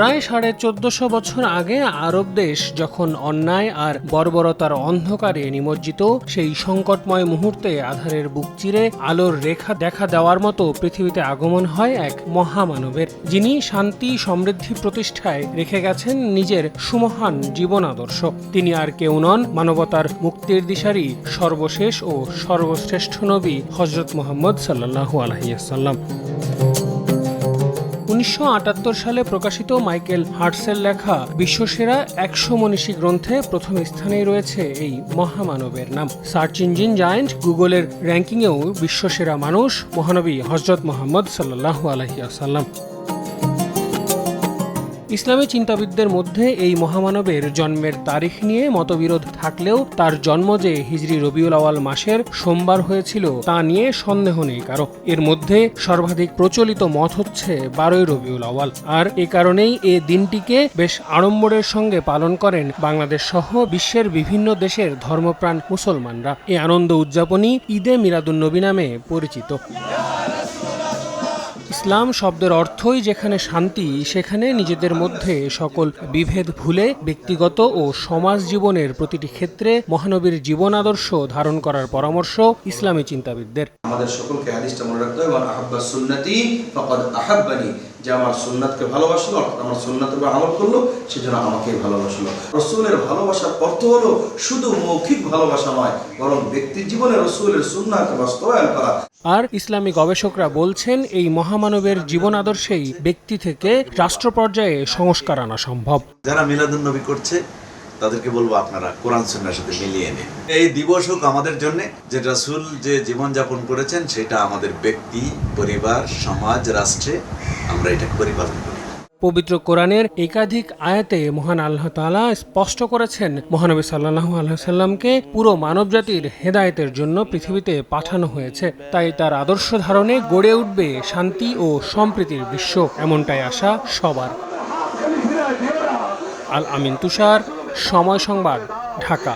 প্রায় সাড়ে চোদ্দশো বছর আগে আরব দেশ যখন অন্যায় আর বর্বরতার অন্ধকারে নিমজ্জিত, সেই সংকটময় মুহূর্তে আধারের বুক চিরে আলোর রেখা দেখা দেওয়ার মতো পৃথিবীতে আগমন হয় এক মহামানবের, যিনি শান্তি সমৃদ্ধি প্রতিষ্ঠায় রেখে গেছেন নিজের সুমহান জীবন আদর্শ তিনি আর কেউ নন, মানবতার মুক্তির দিশারি সর্বশেষ ও সর্বশ্রেষ্ঠ নবী হজরত মোহাম্মদ সাল্লাহু আলহিয়াসাল্লাম উনিশশো আটাত্তর সালে প্রকাশিত মাইকেল হার্টসের লেখা বিশ্বসেরা একশো মনীষী গ্রন্থে প্রথম স্থানেই রয়েছে এই মহামানবের নাম। সার্চ ইঞ্জিন জায়েন্ট গুগলের র্যাঙ্কিংয়েও বিশ্বসেরা মানুষ মহানবী হজরত মোহাম্মদ সাল্লাহ আলহিয়াসাল্লাম ইসলামী চিন্তাবিদদের মধ্যে এই মহামানবের জন্মের তারিখ নিয়ে মতবিরোধ থাকলেও তার জন্ম যে হিজরি রবিউল আওয়াল মাসের সোমবার হয়েছিল তা নিয়ে সন্দেহ নেই কারও। এর মধ্যে সর্বাধিক প্রচলিত মত হচ্ছে বারোই রবিউল আওয়াল। আর এ কারণেই এ দিনটিকে বেশ আড়ম্বরের সঙ্গে পালন করেন বাংলাদেশ সহ বিশ্বের বিভিন্ন দেশের ধর্মপ্রাণ মুসলমানরা। এ আনন্দ উদযাপনই ঈদে মিরাদুন্নবী নামে পরিচিত। ইসলাম শব্দের অর্থই যেখানে শান্তি, সেখানে নিজেদের মধ্যে সকল বিভেদ ভুলে ব্যক্তিগত ও সমাজ জীবনের প্রতিটি ক্ষেত্রে মহানবীর জীবন আদর্শ ধারণ করার পরামর্শ ইসলামী চিন্তাবিদদের। আমাদের সকলকে হাদিসটা মনে রাখতে হবে আহাব্বা সুন্নতি ফাকাদ আহাব্বানি। যে আমার সুন্নাতকে ভালোবাসলো, অর্থাৎ আমার সুন্নাতের উপর আমল করল, সেজন্য আমাকে ভালোবাসলো। রসুলের ভালোবাসার অর্থ হলো শুধু মৌখিক ভালোবাসা নয়, বরং ব্যক্তির জীবনে রসুলের সুন্নাতকে বাস্তবায়ন করা। আর ইসলামী গবেষকরা বলছেন, এই মহামানবের জীবন আদর্শেই ব্যক্তি থেকে রাষ্ট্র পর্যায়ে সংস্কার আনা সম্ভব। যারা মিলাদুন নবী করছে, তাদেরকে বলব আপনারা কোরআন সুন্নার সাথে মিলিয়ে নিন। এই দিবস হোক আমাদের জন্য, যে রাসুল যে জীবন যাপন করেছেন, সেটা আমাদের ব্যক্তি, পরিবার, সমাজ, রাষ্ট্রে আমরা এটা পরিপালন করি। পবিত্র কোরআনের একাধিক আয়াতে মহান আল্লাহ তাআলা স্পষ্ট করেছেন, মহানবী সাল্লাল্লাহু আলাইহি সাল্লামকে পুরো মানবজাতির হেদায়েতের জন্য পৃথিবীতে পাঠানো হয়েছে। তাই তার আদর্শ ধারণে গড়ে উঠবে শান্তি ও সম্প্রীতির বিশ্ব, এমনটাই আশা সবার। আল আমিন তুষার, সময় সংবাদ, ঢাকা।